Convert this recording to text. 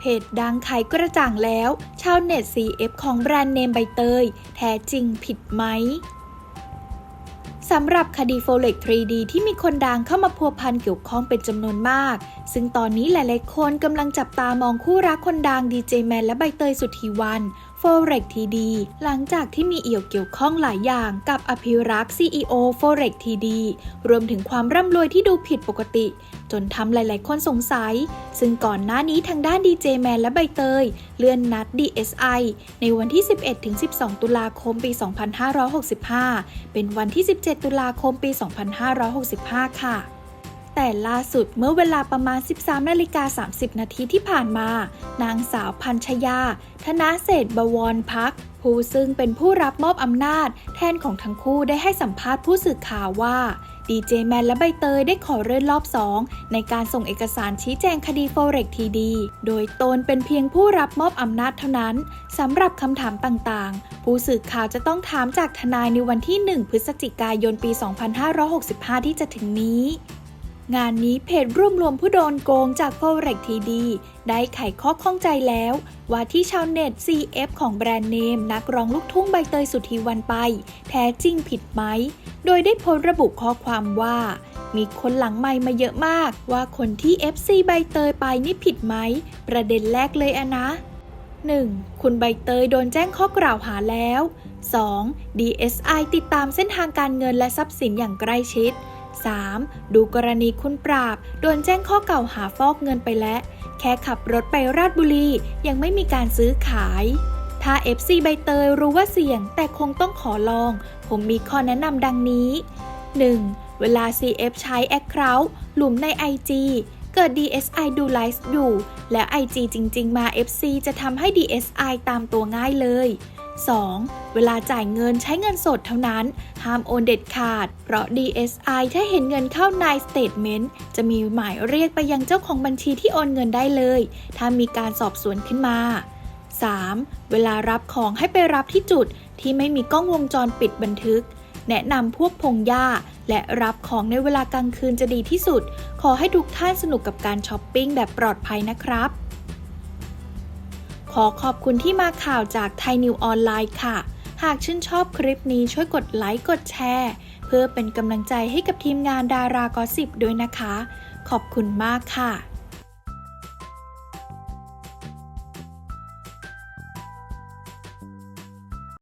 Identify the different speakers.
Speaker 1: เพจดังขายกระจ่างแล้ว ชาวเน็ต CF ของแบรนด์เนมใบเตย แท้จริงผิดไหมสำหรับคดีโฟเล็ก 3D ที่มีคนดังเข้ามาพัวพันเกี่ยวข้องเป็นจำนวนมาก ซึ่งตอนนี้หลายๆคนกำลังจับตามองคู่รักคนดังดีเจแมนและใบเตยสุธีวัน Forex TD หลังจากที่มีเอี่ยวเกี่ยวข้องหลายอย่างกับอภิรักษ์ CEO Forex TD รวมถึงความร่ำรวยที่ดูผิดปกติ จนทำหลายๆ คนสงสัย ซึ่งก่อนหน้านี้ทางด้านดีเจแมนและใบเตย เลื่อนนัด DSI ในวันที่ 11-12 ตุลาคมปี 2565 เป็นวันที่ 17 ตุลาคมปี 2565 ค่ะ แต่ล่าสุดเมื่อเวลาประมาณ 13นาฬิกา30 นาทีที่ผ่านมา นางสาวพัญชยา ธนาเศรษฐบวรพัก ผู้ซึ่งเป็นผู้รับมอบอำนาจ แทนของทั้งคู่ได้ให้สัมภาษณ์ผู้สื่อข่าวว่าดีเจแมนและใบเตยได้ขอเลื่อนรอบ2ในการส่งเอกสารชี้แจงคดี Forex TD โดยตนเป็นเพียงผู้รับมอบอำนาจเท่านั้นสำหรับคำถามต่างๆ ผู้สื่อข่าวจะต้องถามจากทนายในวันที่ 1 พฤศจิกายนปี 2565 ที่จะถึงนี้ งานนี้เพจรวมรวมผู้โดนโกงจาก Forex TD ได้ไขข้อข้องใจแล้ว ว่าที่ชาวเน็ต CF ของแบรนด์เนม นักร้องลูกทุ่งใบเตยสุธีวันไป แท้จริงผิดไหม โดยได้โพสต์ระบุข้อความว่า มีคนหลังไมค์มาเยอะมาก ว่าคนที่ FC ใบเตยไปนี่ผิดไหม ประเด็นแรกเลยอะนะ 1. คุณใบเตยโดนแจ้งข้อกล่าวหาแล้ว 2. DSI ติดตามเส้นทางการเงินและทรัพย์สินอย่างใกล้ชิด 3. ดูกรณีคุณปราบ โดนแจ้งข้อกล่าวหาฟอกเงินไปแล้ว แค่ขับรถไปราชบุรี ยังไม่มีการซื้อขาย ถ้า FC ใบเตยรู้ว่าเสี่ยง แต่คงต้องขอลอง ผมมีข้อแนะนำดังนี้ 1. เวลา CF ใช้ Account หลุมใน IG เกิด DSI ดูไลฟ์อยู่ และ IG จริง ๆ มา FC จะทำให้ DSI ตามตัวง่ายเลย 2. เวลาจ่ายเงินใช้เงินสดเท่านั้น ห้ามโอนเด็ดขาด เพราะ DSI ถ้าเห็นเงินเข้าใน Statement จะมีหมายเรียกไปยังเจ้าของบัญชีที่โอนเงินได้เลย ถ้ามีการสอบสวนขึ้นมา 3. เวลารับของให้ไปรับที่จุดที่ไม่มีกล้องวงจรปิดบันทึก แนะนำพวกพงหญ้า และรับของในเวลากลางคืนจะดีที่สุด ขอให้ทุกท่านสนุกกับการช้อปปิ้งแบบปลอดภัยนะครับ ขอขอบคุณที่มาข่าวจากไทยนิวออนไลน์ค่ะ หากชื่นชอบคลิปนี้ช่วยกดไลค์กดแชร์ เพื่อเป็นกำลังใจให้กับทีมงานดารากอสิบด้วยนะคะ ขอบคุณมากค่ะ